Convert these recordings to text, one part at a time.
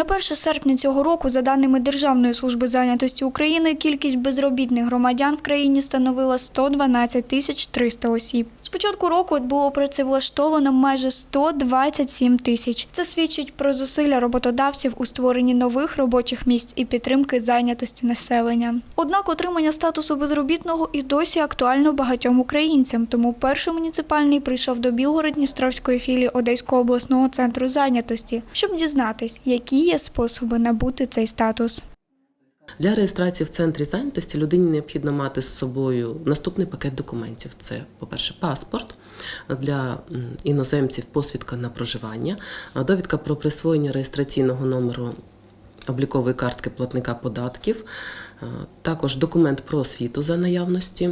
На 1 серпня цього року, за даними Державної служби зайнятості України, кількість безробітних громадян в країні становила 112 тисяч 300 осіб. Початку року було працевлаштовано майже 127 тисяч. Це свідчить про зусилля роботодавців у створенні нових робочих місць і підтримки зайнятості населення. Однак отримання статусу безробітного і досі актуально багатьом українцям. Тому перший муніципальний прийшов до Білгород-Дністровської філії Одеського обласного центру зайнятості, щоб дізнатись, які є способи набути цей статус. Для реєстрації в центрі зайнятості людині необхідно мати з собою наступний пакет документів: це, по-перше, паспорт для іноземців, посвідка на проживання, довідка про присвоєння реєстраційного номеру облікової картки платника податків. Також документ про освіту за наявності,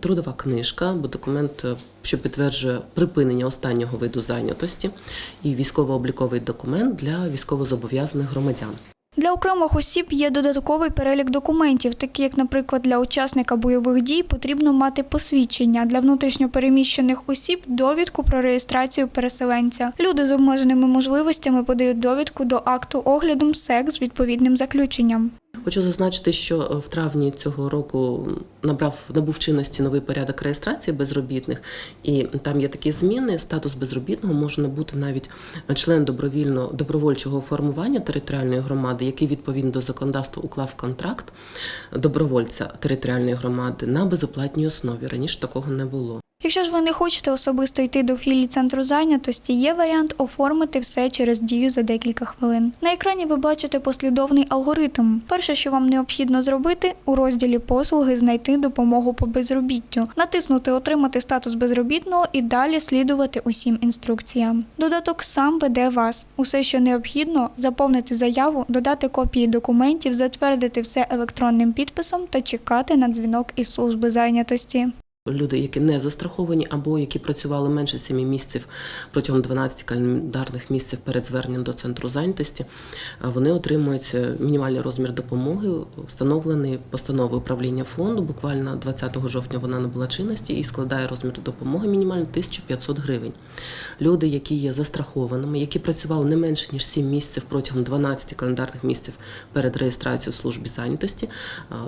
трудова книжка, або документ, е, що підтверджує припинення останнього виду зайнятості, і військово-обліковий документ для військовозобов'язаних громадян. Окремих осіб є додатковий перелік документів, такі як, наприклад, для учасника бойових дій потрібно мати посвідчення для внутрішньопереміщених осіб довідку про реєстрацію переселенця. Люди з обмеженими можливостями подають довідку до акту огляду МСЕК з відповідним заключенням. Хочу зазначити, що е, в травні цього року набрав набув чинності новий порядок реєстрації безробітних, і там є такі зміни. Статус безробітного може набути навіть член добровільно добровольчого формування територіальної громади, який відповідно до законодавства уклав контракт добровольця територіальної громади на безоплатній основі. Раніше такого не було. Якщо ж ви не хочете особисто йти до філії центру зайнятості, є варіант оформити все через дію за декілька хвилин. На екрані ви бачите послідовний алгоритм. Перше, що вам необхідно зробити, у розділі послуги знайти допомогу по безробіттю, натиснути Отримати статус безробітного і далі слідувати усім інструкціям. Додаток сам веде вас. Усе, що необхідно, заповнити заяву, додати копії документів, затвердити все електронним підписом та чекати на дзвінок із служби зайнятості. Люди, які не застраховані, або які працювали менше 7 місяців протягом 12 календарних місяців перед зверненням до центру зайнятості, вони отримують е, мінімальний розмір допомоги, встановлений постановою управління фонду. Буквально 20 жовтня вона набула чинності і складає розмір допомоги мінімально 1500 гривень. Люди, які є застрахованими, які працювали не менше ніж 7 місяців протягом 12 календарних місяців перед реєстрацією в службі зайнятості,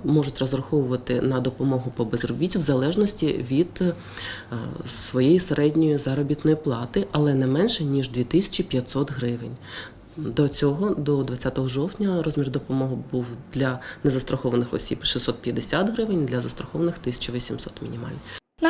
можуть розраховувати на допомогу по безробіттю в залежності від е, своєї середньої заробітної плати, але не менше ніж 2500 гривень. До цього, до 20 жовтня, розмір допомоги був для незастрахованих осіб 650 гривень, для застрахованих 1800 мінімально.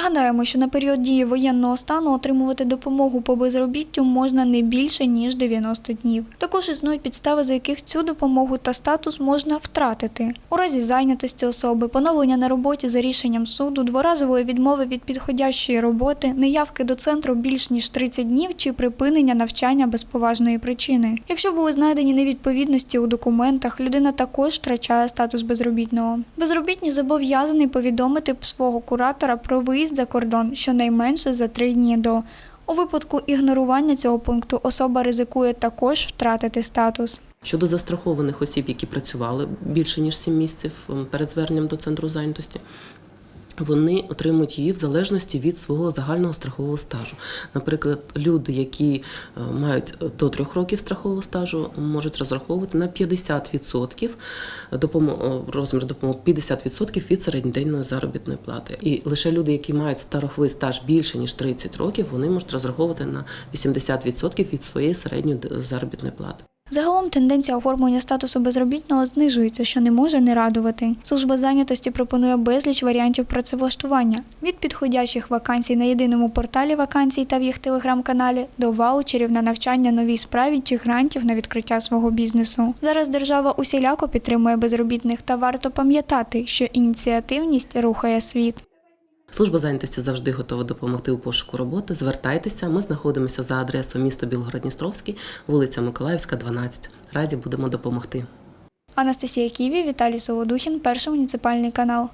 Нагадаємо, що на період дії воєнного стану отримувати допомогу по безробіттю можна не більше ніж 90 днів. Також існують підстави, за яких цю допомогу та статус можна втратити у разі зайнятості особи, поновлення на роботі за рішенням суду, дворазової відмови від підходящої роботи, неявки до центру більш ніж 30 днів чи припинення навчання без поважної причини. Якщо були знайдені невідповідності у документах, людина також втрачає статус безробітного. Безробітні зобов'язаний повідомити свого куратора про виїзд за кордон щонайменше за три дні до. У випадку ігнорування цього пункту особа ризикує також втратити статус. Щодо застрахованих осіб, які працювали більше ніж 7 місяців перед зверненням до центру зайнятості. Вони отримують її в залежності від свого загального страхового стажу. Наприклад, люди, які е, мають до трьох років страхового стажу, можуть розраховувати на 50% допомо- е, розмір допомоги 50% від середньоденної заробітної плати. І лише люди, які мають страховий стаж більше ніж 30 років, вони можуть розраховувати на 80% від своєї середньої заробітної плати. Загалом тенденція оформлення статусу безробітного знижується, що не може не радувати. Служба зайнятості пропонує безліч варіантів працевлаштування від підходящих вакансій на єдиному порталі вакансій та в їх телеграм-каналі до ваучерів на навчання новій справі чи грантів на відкриття свого бізнесу. Зараз держава усіляко підтримує безробітних та варто пам'ятати, що ініціативність рухає світ. Служба зайнятості завжди готова допомогти у пошуку роботи. Звертайтеся. Ми знаходимося за адресою місто Білгород-Дністровський, вулиця Миколаївська, 12. Раді будемо допомогти. Анастасія Ківі, Віталій Солодухін, перший муніципальний канал.